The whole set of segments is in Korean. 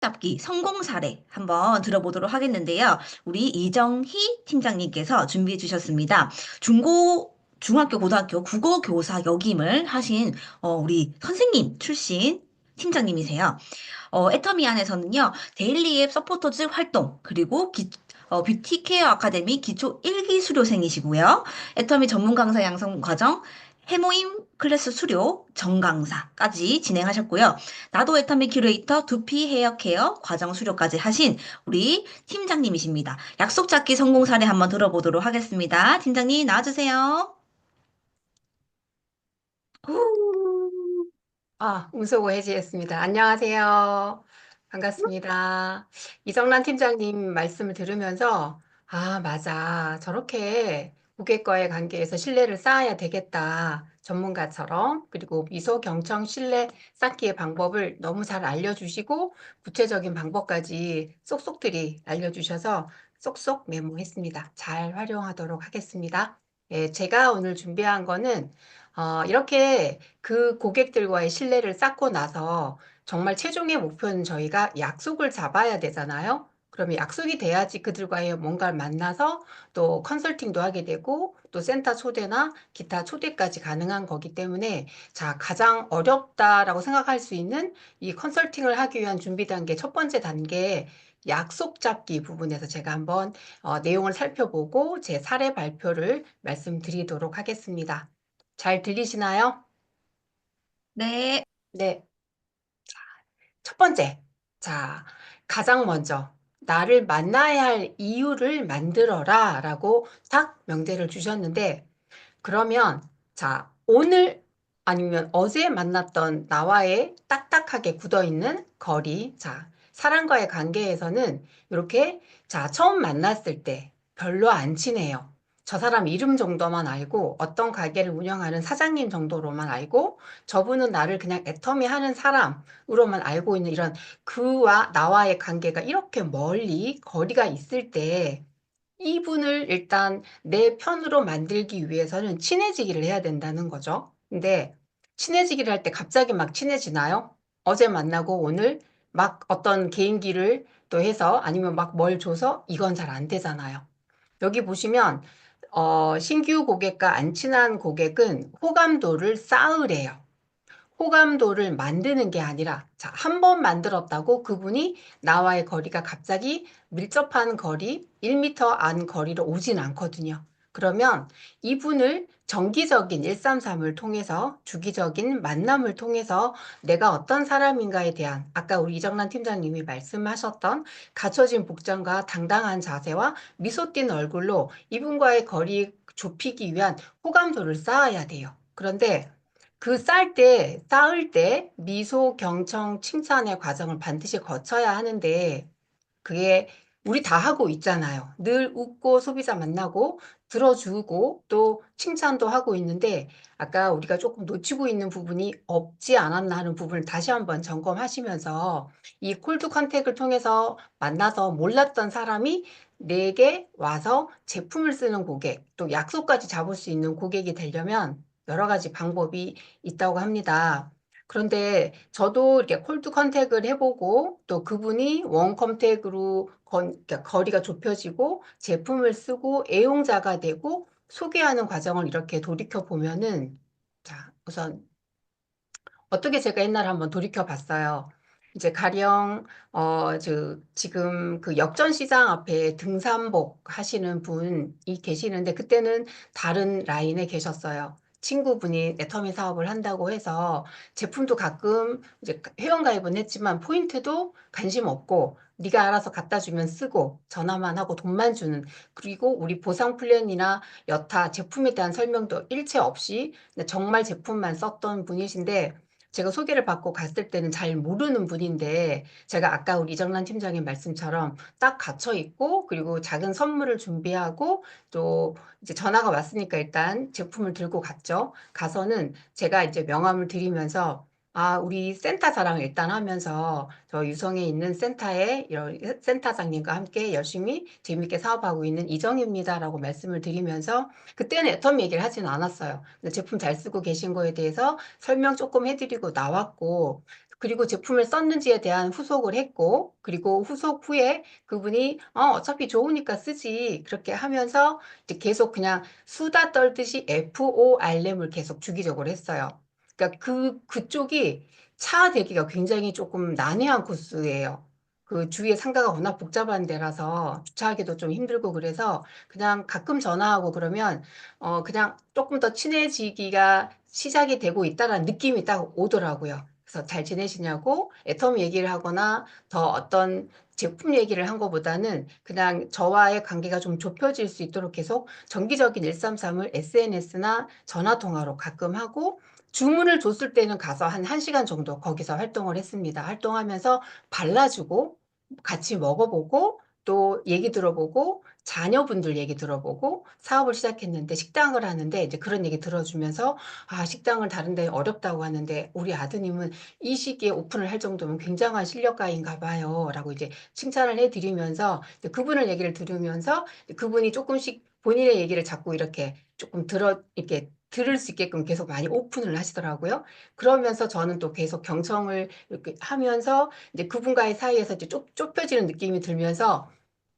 잡기 성공 사례 한번 들어보도록 하겠는데요. 우리 이정희 팀장님께서 준비해 주셨습니다. 중고, 중학교, 고등학교 국어 교사 역임을 하신 어, 우리 선생님 출신 팀장님이세요. 어, 애터미 안에서는요, 데일리 앱 서포터즈 활동, 그리고 기, 어, 뷰티 케어 아카데미 기초 1기 수료생이시고요. 애터미 전문 강사 양성 과정, 해모임 클래스 수료, 정강사까지 진행하셨고요. 나도 애터미 큐레이터 두피 헤어 케어 과정 수료까지 하신 우리 팀장님이십니다. 약속 잡기 성공 사례 한번 들어보도록 하겠습니다. 팀장님 나와주세요. 후. 아, 음소거 해지했습니다. 안녕하세요. 반갑습니다. 이정란 팀장님 말씀을 들으면서, 아, 맞아. 저렇게 고객과의 관계에서 신뢰를 쌓아야 되겠다. 전문가처럼. 그리고 미소 경청 신뢰 쌓기의 방법을 너무 잘 알려주시고, 구체적인 방법까지 쏙쏙들이 알려주셔서 쏙쏙 메모했습니다. 잘 활용하도록 하겠습니다. 예, 제가 오늘 준비한 거는 어, 이렇게 그 고객들과의 신뢰를 쌓고 나서 정말 최종의 목표는 저희가 약속을 잡아야 되잖아요. 그러면 약속이 돼야지 그들과의 뭔가를 만나서 또 컨설팅도 하게 되고 또 센터 초대나 기타 초대까지 가능한 거기 때문에 자, 가장 어렵다라고 생각할 수 있는 이 컨설팅을 하기 위한 준비 단계 첫 번째 단계 약속 잡기 부분에서 제가 한번 어, 내용을 살펴보고 제 사례 발표를 말씀드리도록 하겠습니다. 잘 들리시나요? 네. 네. 첫 번째. 자, 가장 먼저 나를 만나야 할 이유를 만들어라 라고 딱 명제를 주셨는데 그러면 자, 오늘 아니면 어제 만났던 나와의 딱딱하게 굳어있는 거리 자, 사람과의 관계에서는 이렇게 자, 처음 만났을 때 별로 안 친해요. 저 사람 이름 정도만 알고 어떤 가게를 운영하는 사장님 정도로만 알고 저분은 나를 그냥 애터미 하는 사람으로만 알고 있는 이런 그와 나와의 관계가 이렇게 멀리 거리가 있을 때 이분을 일단 내 편으로 만들기 위해서는 친해지기를 해야 된다는 거죠. 근데 친해지기를 할 때 갑자기 막 친해지나요? 어제 만나고 오늘 막 어떤 개인기를 또 해서 아니면 막 뭘 줘서 이건 잘 안 되잖아요. 여기 보시면 어, 신규 고객과 안 친한 고객은 호감도를 쌓으래요. 호감도를 만드는 게 아니라 자, 한 번 만들었다고 그분이 나와의 거리가 갑자기 밀접한 거리, 1m 안 거리로 오진 않거든요. 그러면 이분을 정기적인 133을 통해서 주기적인 만남을 통해서 내가 어떤 사람인가에 대한 아까 우리 이정란 팀장님이 말씀하셨던 갖춰진 복장과 당당한 자세와 미소 띤 얼굴로 이분과의 거리 좁히기 위한 호감도를 쌓아야 돼요. 그런데 그 쌓을 때, 쌓을 때 미소, 경청, 칭찬의 과정을 반드시 거쳐야 하는데 그게 우리 다 하고 있잖아요. 늘 웃고 소비자 만나고 들어주고 또 칭찬도 하고 있는데 아까 우리가 조금 놓치고 있는 부분이 없지 않았나 하는 부분을 다시 한번 점검하시면서 이 콜드 컨택을 통해서 만나서 몰랐던 사람이 내게 와서 제품을 쓰는 고객 또 약속까지 잡을 수 있는 고객이 되려면 여러 가지 방법이 있다고 합니다. 그런데 저도 이렇게 콜드 컨택을 해보고 또 그분이 원 컨택으로 건, 그러니까 거리가 좁혀지고 제품을 쓰고 애용자가 되고 소개하는 과정을 이렇게 돌이켜 보면은 자 우선 어떻게 제가 옛날에 한번 돌이켜 봤어요. 이제 가령 어, 저, 지금 그 역전 시장 앞에 등산복 하시는 분이 계시는데 그때는 다른 라인에 계셨어요. 친구분이 애터미 사업을 한다고 해서 제품도 가끔 이제 회원 가입은 했지만 포인트도 관심 없고 네가 알아서 갖다 주면 쓰고 전화만 하고 돈만 주는. 그리고 우리 보상 플랜이나 여타 제품에 대한 설명도 일체 없이 정말 제품만 썼던 분이신데 제가 소개를 받고 갔을 때는 잘 모르는 분인데 제가 아까 우리 이정란 팀장님 말씀처럼 딱 갇혀 있고 그리고 작은 선물을 준비하고 또 이제 전화가 왔으니까 일단 제품을 들고 갔죠. 가서는 제가 이제 명함을 드리면서 아, 우리 센터 자랑을 일단 하면서 저 유성에 있는 센터에 이런 센터장님과 함께 열심히 재밌게 사업하고 있는 이정입니다라고 말씀을 드리면서 그때는 애텀 얘기를 하지는 않았어요. 근데 제품 잘 쓰고 계신 거에 대해서 설명 조금 해드리고 나왔고 그리고 제품을 썼는지에 대한 후속을 했고, 그리고 후속 후에 그분이 어, 어차피 좋으니까 쓰지. 그렇게 하면서 이제 계속 그냥 수다 떨듯이 FORM을 계속 주기적으로 했어요. 그러니까 그, 그쪽이 차 대기가 굉장히 조금 난해한 코스예요. 그 주위에 상가가 워낙 복잡한 데라서 주차하기도 좀 힘들고 그래서 그냥 가끔 전화하고 그러면 어 그냥 조금 더 친해지기가 시작이 되고 있다라는 느낌이 딱 오더라고요. 그래서 잘 지내시냐고 애텀 얘기를 하거나 더 어떤 제품 얘기를 한 것보다는 그냥 저와의 관계가 좀 좁혀질 수 있도록 계속 정기적인 133을 SNS나 전화 통화로 가끔 하고 주문을 줬을 때는 가서 한 1시간 정도 거기서 활동을 했습니다. 활동하면서 발라주고 같이 먹어보고 또 얘기 들어보고 자녀분들 얘기 들어보고 사업을 시작했는데 식당을 하는데 이제 그런 얘기 들어주면서 아 식당을 다른데 어렵다고 하는데 우리 아드님은 이 시기에 오픈을 할 정도면 굉장한 실력가인가 봐요 라고 이제 칭찬을 해드리면서 이제 그분을 얘기를 들으면서 그분이 조금씩 본인의 얘기를 자꾸 이렇게 조금 들어 이렇게 들을 수 있게끔 계속 많이 오픈을 하시더라고요. 그러면서 저는 또 계속 경청을 이렇게 하면서 이제 그분과의 사이에서 이제 좁, 좁혀지는 느낌이 들면서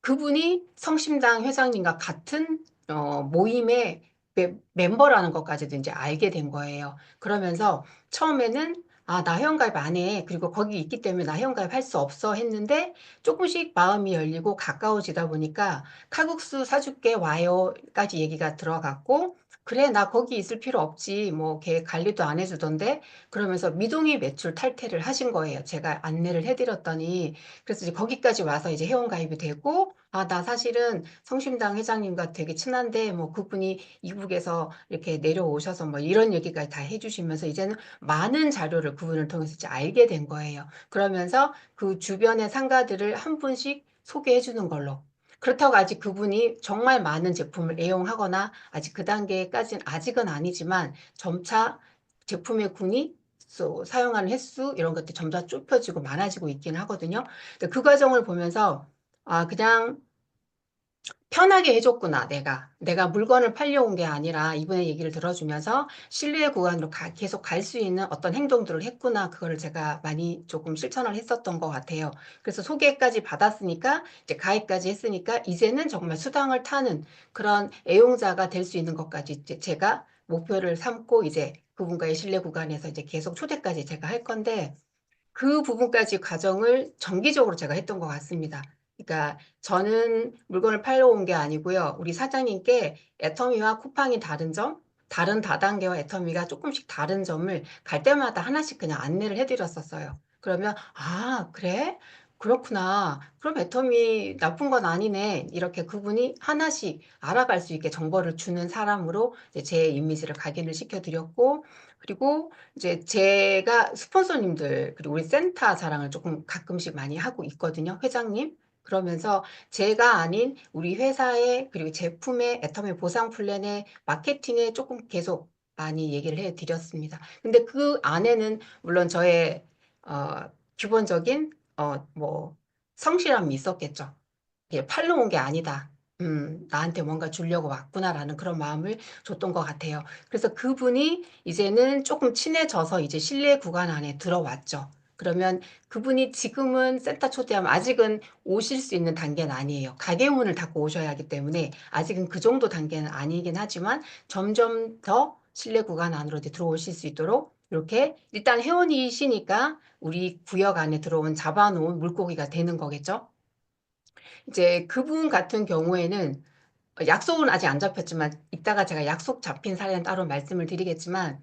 그분이 성심당 회장님과 같은 어, 모임의 멤- 멤버라는 것까지도 이제 알게 된 거예요. 그러면서 처음에는 아, 나 회원가입 안 해. 그리고 거기 있기 때문에 나 회원가입 할 수 없어 했는데 조금씩 마음이 열리고 가까워지다 보니까 칼국수 사줄게 와요까지 얘기가 들어갔고 그래, 나 거기 있을 필요 없지. 뭐, 걔 관리도 안 해주던데. 그러면서 미동이 매출 탈퇴를 하신 거예요. 제가 안내를 해드렸더니. 그래서 이제 거기까지 와서 이제 회원가입이 되고, 아, 나 사실은 성심당 회장님과 되게 친한데, 뭐, 그분이 이북에서 이렇게 내려오셔서 뭐, 이런 얘기까지 다 해주시면서 이제는 많은 자료를 그분을 통해서 이제 알게 된 거예요. 그러면서 그 주변의 상가들을 한 분씩 소개해 주는 걸로. 그렇다고 아직 그분이 정말 많은 제품을 애용하거나 아직 그 단계까지는 아직은 아니지만 점차 제품의 군이 소- 사용하는 횟수 이런 것들이 점차 좁혀지고 많아지고 있기는 하거든요. 그 과정을 보면서 아 그냥 편하게 해줬구나, 내가. 내가 물건을 팔려온 게 아니라 이분의 얘기를 들어주면서 신뢰 구간으로 가- 계속 갈 수 있는 어떤 행동들을 했구나. 그거를 제가 많이 조금 실천을 했었던 것 같아요. 그래서 소개까지 받았으니까, 이제 가입까지 했으니까, 이제는 정말 수당을 타는 그런 애용자가 될 수 있는 것까지 이제 제가 목표를 삼고 이제 그분과의 신뢰 구간에서 이제 계속 초대까지 제가 할 건데, 그 부분까지 과정을 정기적으로 제가 했던 것 같습니다. 그러니까 저는 물건을 팔러 온 게 아니고요. 우리 사장님께 애터미와 쿠팡이 다른 점, 다른 다단계와 애터미가 조금씩 다른 점을 갈 때마다 하나씩 그냥 안내를 해드렸었어요. 그러면 아 그래? 그렇구나. 그럼 애터미 나쁜 건 아니네. 이렇게 그분이 하나씩 알아갈 수 있게 정보를 주는 사람으로 제 이미지를 각인을 시켜드렸고 그리고 이제 제가 스폰서님들 그리고 우리 센터 자랑을 조금 가끔씩 많이 하고 있거든요. 회장님. 그러면서 제가 아닌 우리 회사의 그리고 제품의 애터미 보상 플랜의 마케팅에 조금 계속 많이 얘기를 해 드렸습니다. 근데 그 안에는 물론 저의 어, 기본적인 어, 뭐 성실함이 있었겠죠. 온게 아니다. 음, 나한테 뭔가 주려고 왔구나라는 그런 마음을 줬던 것 같아요. 그래서 그분이 이제는 조금 친해져서 이제 신뢰 구간 안에 들어왔죠. 그러면 그분이 지금은 센터 초대하면 아직은 오실 수 있는 단계는 아니에요. 가게 문을 닫고 오셔야 하기 때문에 아직은 그 정도 단계는 아니긴 하지만 점점 더 신뢰 구간 안으로 들어오실 수 있도록 이렇게 일단 회원이시니까 우리 구역 안에 들어온 잡아놓은 물고기가 되는 거겠죠. 이제 그분 같은 경우에는 약속은 아직 안 잡혔지만 이따가 제가 약속 잡힌 사례는 따로 말씀을 드리겠지만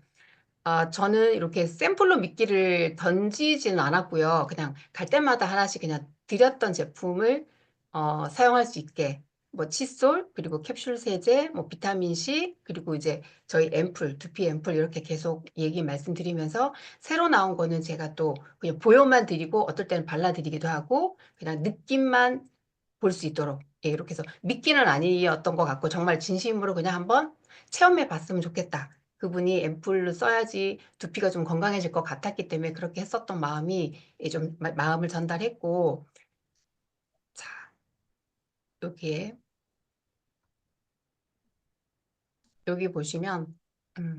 아, 저는 이렇게 샘플로 미끼를 던지지는 않았고요. 그냥 갈 때마다 하나씩 그냥 드렸던 제품을 어, 사용할 수 있게 뭐 칫솔 그리고 캡슐 세제 뭐 비타민 C 그리고 이제 저희 앰플 두피 앰플 이렇게 계속 얘기 말씀드리면서 새로 나온 거는 제가 또 그냥 보여만 드리고 어떨 때는 발라드리기도 하고 그냥 느낌만 볼 수 있도록 예, 이렇게 해서 미끼는 아니었던 것 같고 정말 진심으로 그냥 한번 체험해 봤으면 좋겠다. 그분이 앰플을 써야지 두피가 좀 건강해질 것 같았기 때문에 그렇게 했었던 마음이 예, 좀 마, 마음을 전달했고 자 여기에 여기 보시면 음,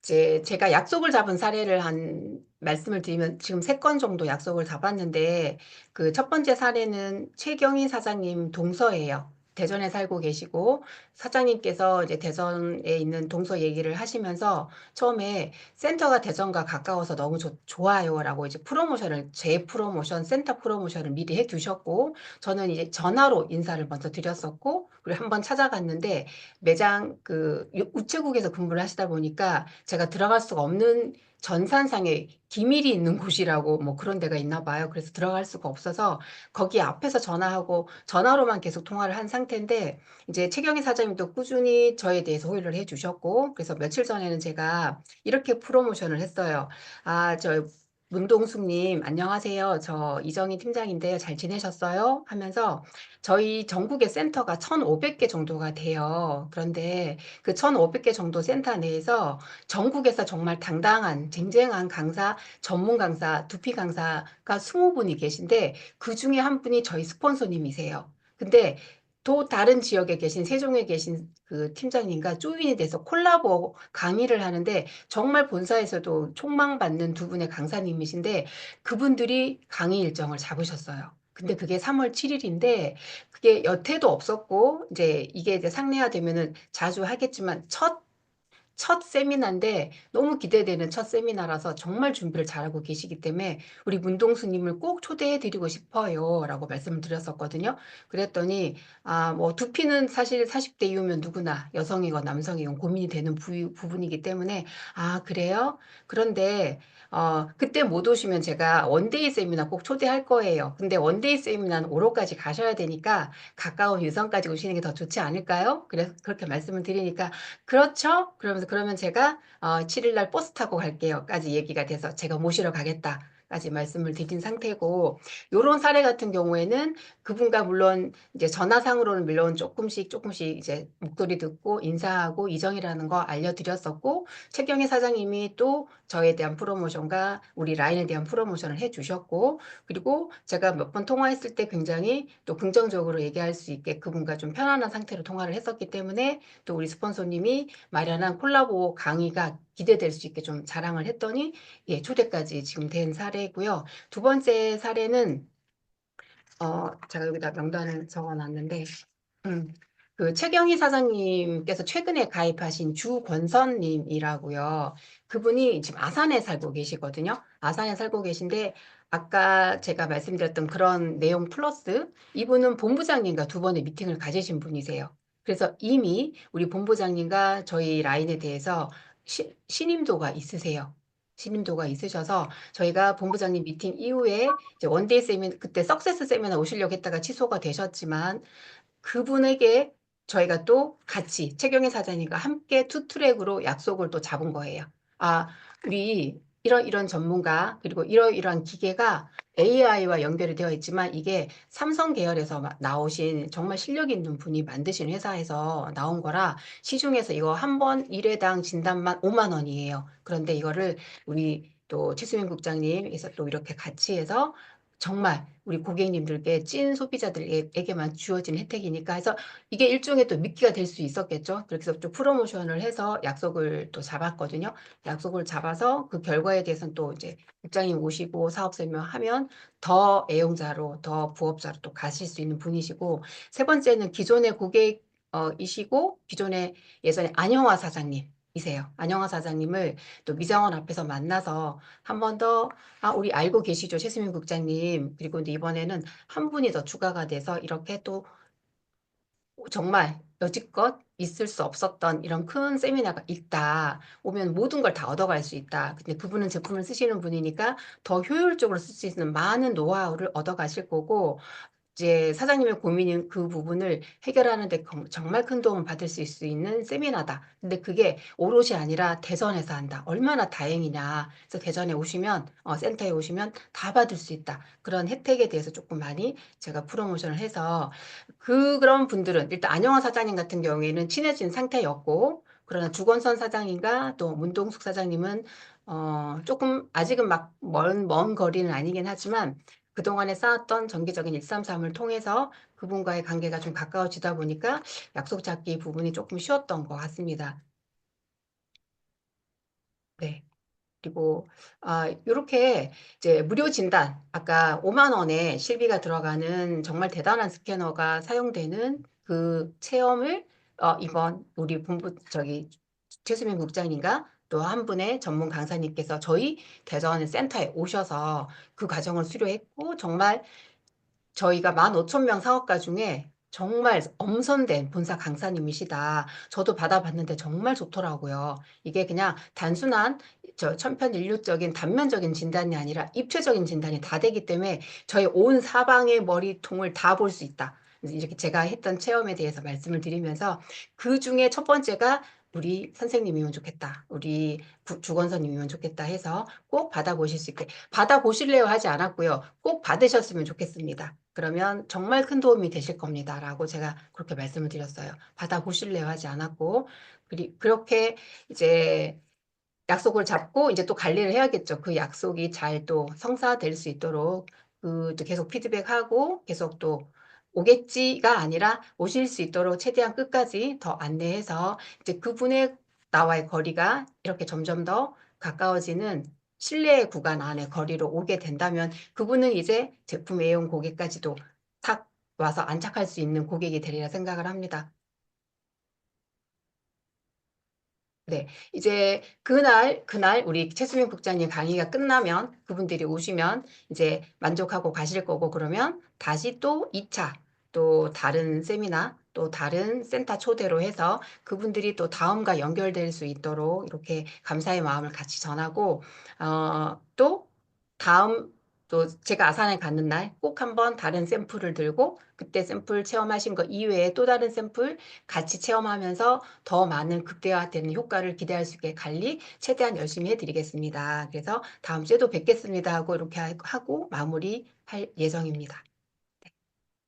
이제 제가 약속을 잡은 사례를 한 말씀을 드리면 지금 3건 정도 약속을 잡았는데 그 첫 번째 사례는 최경희 사장님 동서예요. 대전에 살고 계시고 사장님께서 이제 대전에 있는 동서 얘기를 하시면서 처음에 센터가 대전과 가까워서 너무 좋 좋아요라고 이제 프로모션을 제 프로모션 센터 프로모션을 미리 해 두셨고 저는 이제 전화로 인사를 먼저 드렸었고 그리고 한번 찾아갔는데 매장 그유 우체국에서 근무를 하시다 보니까 제가 들어갈 수가 없는 전산상에 기밀이 있는 곳이라고 뭐 그런 데가 있나 봐요. 그래서 들어갈 수가 없어서 거기 앞에서 전화하고 전화로만 계속 통화를 한 상태인데 이제 최경희 사장님도 꾸준히 저에 대해서 호의를 해 주셨고 그래서 며칠 전에는 제가 이렇게 프로모션을 했어요. "아 저 문동숙 님 안녕하세요. 저 이정희 팀장인데요. 잘 지내셨어요?" 하면서 저희 전국에 센터가 1,500개 정도가 돼요. 그런데 그 1,500개 정도 센터 내에서 전국에서 정말 당당한 쟁쟁한 강사, 전문 강사, 두피 강사가 20분이 계신데 그 중에 한 분이 저희 스폰서님이세요. 근데 또 다른 지역에 계신 세종에 계신 그 팀장님과 조인이 돼서 콜라보 강의를 하는데 정말 본사에서도 촉망받는 두 분의 강사님이신데 그분들이 강의 일정을 잡으셨어요. 근데 그게 3월 7일인데 그게 여태도 없었고 이제 이게 이제 상례화 되면은 자주 하겠지만 첫 첫 세미나인데 너무 기대되는 첫 세미나라서 정말 준비를 잘하고 계시기 때문에 "우리 문동수님을 꼭 초대해 드리고 싶어요."라고 말씀을 드렸었거든요. 그랬더니 아 뭐 두피는 사실 40대 이후면 누구나 여성이건 남성이건 고민이 되는 부위 부분이기 때문에 "아 그래요? 그런데 어 그때 못 오시면 제가 원데이 세미나 꼭 초대할 거예요. 근데 원데이 세미나는 오로까지 가셔야 되니까 가까운 유성까지 오시는 게 더 좋지 않을까요?" 그래서 그렇게 말씀을 드리니까 "그렇죠." 그러면서 "그러면 제가 어 7일 날 버스 타고 갈게요."까지 얘기가 돼서 "제가 모시러 가겠다." 까지 말씀을 드린 상태고 요런 사례 같은 경우에는 그분과 물론 이제 전화상으로는 물론 쪼끔씩, 쪼끔씩 이제 목소리 듣고 인사하고 이정이라는 거 알려 드렸었고 최경희 사장님이 또 저에 대한 프로모션과 우리 라인에 대한 프로모션을 해 주셨고 그리고 제가 몇 번 통화했을 때 굉장히 또 긍정적으로 얘기할 수 있게 그분과 좀 편안한 상태로 통화를 했었기 때문에 또 우리 스폰서님이 마련한 콜라보 강의가 기대될 수 있게 좀 자랑을 했더니 예 초대까지 지금 된 사례고요. 두 번째 사례는 어 제가 여기다 명단을 적어 놨는데 음. 그 최경희 사장님께서 최근에 가입하신 주권선 님이라고요. 그분이 지금 아산에 살고 계시거든요. 아산에 살고 계신데 아까 제가 말씀드렸던 그런 내용 플러스 이분은 본부장님과 두 번의 미팅을 가지신 분이세요. 그래서 이미 우리 본부장님과 저희 라인에 대해서 시 신임도가 있으세요. 신임도가 있으셔서 저희가 본부장님 미팅 이후에 원데이 세미나 그때 석세스 세미나 오시려고 했다가 취소가 되셨지만 그분에게 저희가 또 같이 최경희 사장님과 함께 투 트랙으로 약속을 또 잡은 거예요. "아 우리 이런 이런 전문가 그리고 이러이러한 기계가 AI와 연결이 되어 있지만 이게 삼성 계열에서 마 나오신 정말 실력 있는 분이 만드신 회사에서 나온 거라 시중에서 이거 한번1 회당 진단만 5만 원이에요. 그런데 이거를 우리 또 최수민 국장님께서 또 이렇게 같이 해서 정말 우리 고객님들께 찐 소비자들에게만 주어진 혜택이니까 해서 이게 일종의 또 미끼가 될 수 있었겠죠. 그래서 좀 프로모션을 해서 약속을 또 잡았거든요. 약속을 잡아서 그 결과에 대해서는 또 이제 국장님 오시고 사업 설명하면 더 애용자로 더 부업자로 또 가실 수 있는 분이시고 세 번째는 기존의 고객 어 이시고 기존에 예전에 안영화 사장님 이세요. 안영화 사장님을 또 미장원 앞에서 만나서 한 번 더 아 우리 알고 계시죠? 최수민 국장님. 그리고 이번에는 한 분이 더 추가가 돼서 이렇게 또 정말 여지껏 있을 수 없었던 이런 큰 세미나가 있다. 오면 모든 걸 다 얻어갈 수 있다. 근데 그분은 제품을 쓰시는 분이니까 더 효율적으로 쓸 수 있는 많은 노하우를 얻어가실 거고 이제 사장님의 고민인 그 부분을 해결하는 데정 정말 큰 도움을 받을 수 수 있는 세미나다. 근데 그게 오롯이 아니라 대전에서 한다. 얼마나 다행이냐. 그래서 대전에 오시면 어 센터에 오시면 다 받을 수 있다. 그런 혜택에 대해서 쪼끔 많이 제가 프로모션을 해서 그 그런 분들은 일단 안영화 사장님 같은 경우에는 친해진 상태였고 그러나 주건선 사장님과 또 문동숙 사장님은 어 쪼끔 아직은 막 먼 먼 거리는 아니긴 하지만 그동안에 쌓았던 정기적인 133을 통해서 그분과의 관계가 좀 가까워지다 보니까 약속 잡기 부분이 쪼끔 쉬웠던 것 같습니다. 네. 그리고 아 요렇게 이제 무료 진단 아까 5만 원에 실비가 들어가는 정말 대단한 스캐너가 사용되는 그 체험을 어 이번 우리 본부 저기 최수민 국장님과 또 한 분의 전문 강사님께서 저희 대전 센터에 오셔서 그 과정을 수료했고 정말 저희가 15,000명 사업가 중에 정말 엄선된 본사 강사님이시다. 저도 받아봤는데 정말 좋더라고요. 이게 그냥 단순한 저 천편일률적인 단면적인 진단이 아니라 입체적인 진단이 다 되기 때문에 저희 온 사방의 머리통을 다 볼 수 있다. 이렇게 제가 했던 체험에 대해서 말씀을 드리면서 그 중에 첫 번째가 우리 선생님이면 좋겠다. 우리 구- 주건선님이면 좋겠다 해서 꼭 받아보실 수 있게 받아보실래요 하지 않았고요. 꼭 받으셨으면 좋겠습니다. 그러면 정말 큰 도움이 되실 겁니다. 라고 제가 그렇게 말씀을 드렸어요. 받아보실래요 하지 않았고 그리, 그렇게 이제 약속을 잡고 이제 또 관리를 해야겠죠. 그 약속이 잘 또 성사될 수 있도록 그또 계속 피드백하고 계속 또 오겠지가 아니라 오실 수 있도록 최대한 끝까지 더 안내해서 이제 그분의 나와의 거리가 이렇게 점점 더 가까워지는 신뢰의 구간 안에 거리로 오게 된다면 그분은 이제 제품 애용 고객까지도 탁 와서 안착할 수 있는 고객이 되리라 생각을 합니다. 네, 이제 그날, 그날 우리 최수민 국장님 강의가 끝나면 그분들이 오시면 이제 만족하고 가실 거고 그러면 다시 또 2차 또 다른 세미나 또 다른 센터 초대로 해서 그분들이 또 다음과 연결될 수 있도록 이렇게 감사의 마음을 같이 전하고 어, 또 다음 또 제가 아산에 가는 날 꼭 한번 다른 샘플을 들고 그때 샘플 체험하신 거 이외에 또 다른 샘플 같이 체험하면서 더 많은 극대화되는 효과를 기대할 수 있게 관리 최대한 열심히 해드리겠습니다. 그래서 다음 주에도 뵙겠습니다 하고 이렇게 하- 하고 마무리할 예정입니다.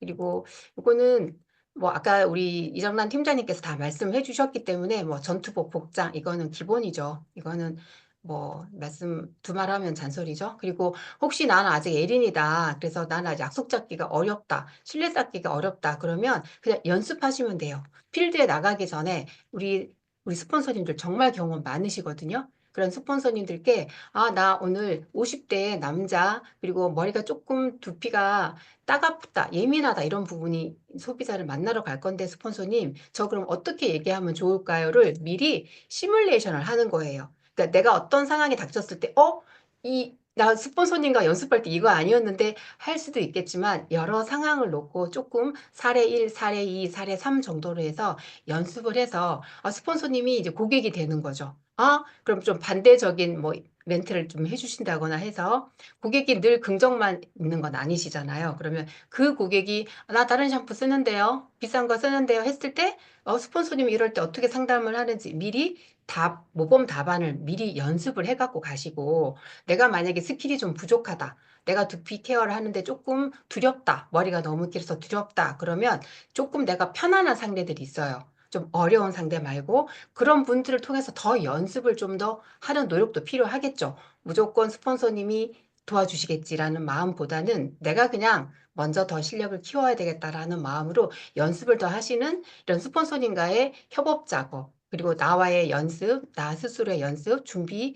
네. 그리고 이거는 뭐 아까 우리 이정란 팀장님께서 다 말씀해 주셨기 때문에 뭐 전투복 복장 이거는 기본이죠. 이거는 뭐 말씀 두 말 하면 잔소리죠. 그리고 혹시 나는 아직 예린이다. 그래서 나는 아직 약속 잡기가 어렵다. 신뢰 쌓기가 어렵다. 그러면 그냥 연습하시면 돼요. 필드에 나가기 전에 우리 우리 스폰서님들 정말 경험 많으시거든요. 그런 스폰서님들께 아, 나 오늘 50대 남자 그리고 머리가 조금 두피가 따갑다, 예민하다 이런 부분이 소비자를 만나러 갈 건데 스폰서님 저 그럼 어떻게 얘기하면 좋을까요?를 미리 시뮬레이션을 하는 거예요. 그러니까 내가 어떤 상황이 닥쳤을 때 어? 이나 스폰서님과 연습할 때 이거 아니었는데 할 수도 있겠지만 여러 상황을 놓고 조금 사례 1, 사례 2, 사례 3 정도로 해서 연습을 해서 아, 스폰서님이 이제 고객이 되는 거죠. 아, 그럼 좀 반대적인 뭐 멘트를 좀 해주신다거나 해서 고객이 늘 긍정만 있는 건 아니시잖아요. 그러면 그 고객이 나 다른 샴푸 쓰는데요. 비싼 거 쓰는데요. 했을 때 어, 스폰서님이 이럴 때 어떻게 상담을 하는지 미리 답, 모범 답안을 미리 연습을 해갖고 가시고 내가 만약에 스킬이 좀 부족하다. 내가 두피 케어를 하는데 조금 두렵다. 머리가 너무 길어서 두렵다. 그러면 조금 내가 편안한 상대들이 있어요. 좀 어려운 상대 말고 그런 분들을 통해서 더 연습을 좀 더 하는 노력도 필요하겠죠. 무조건 스폰서님이 도와주시겠지라는 마음보다는 내가 그냥 먼저 더 실력을 키워야 되겠다라는 마음으로 연습을 더 하시는 이런 스폰서님과의 협업 작업, 그리고 나와의 연습, 나 스스로의 연습, 준비,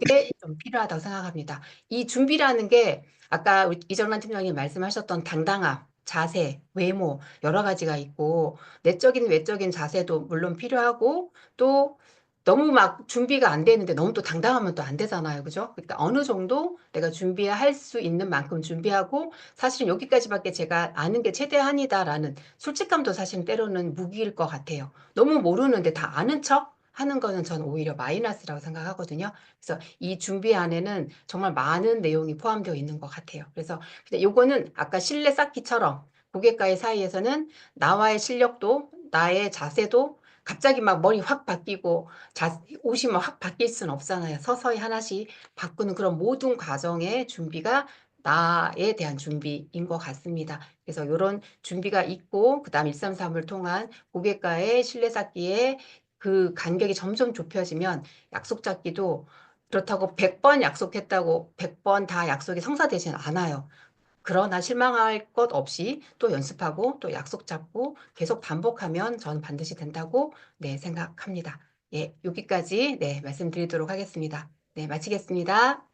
이게 좀 필요하다고 생각합니다. 이 준비라는 게 아까 이정란 팀장님 말씀하셨던 당당함, 자세, 외모 여러 가지가 있고 내적인 외적인 자세도 물론 필요하고 또 너무 막 준비가 안 되는데 너무 또 당당하면 또 안 되잖아요. 그죠? 그러니까 어느 정도 내가 준비할 수 있는 만큼 준비하고 사실은 여기까지밖에 제가 아는 게 최대한이다라는 솔직함도 사실 때로는 무기일 것 같아요. 너무 모르는데 다 아는 척 하는 거는 저는 오히려 마이너스라고 생각하거든요. 그래서 이 준비 안에는 정말 많은 내용이 포함되어 있는 것 같아요. 그래서 근데 요거는 아까 신뢰 쌓기처럼 고객과의 사이에서는 나와의 실력도 나의 자세도 갑자기 막 머리 확 바뀌고 자, 옷이 막 확 바뀔 수는 없잖아요. 서서히 하나씩 바꾸는 그런 모든 과정의 준비가 나에 대한 준비인 것 같습니다. 그래서 이런 준비가 있고 그다음 133을 통한 고객과의 신뢰 쌓기에 그 간격이 점점 좁혀지면 약속 잡기도 그렇다고 100번 약속했다고 100번 다 약속이 성사되지는 않아요. 그러나 실망할 것 없이 또 연습하고 또 약속 잡고 계속 반복하면 저는 반드시 된다고 네, 생각합니다. 예, 여기까지 네, 말씀드리도록 하겠습니다. 네, 마치겠습니다.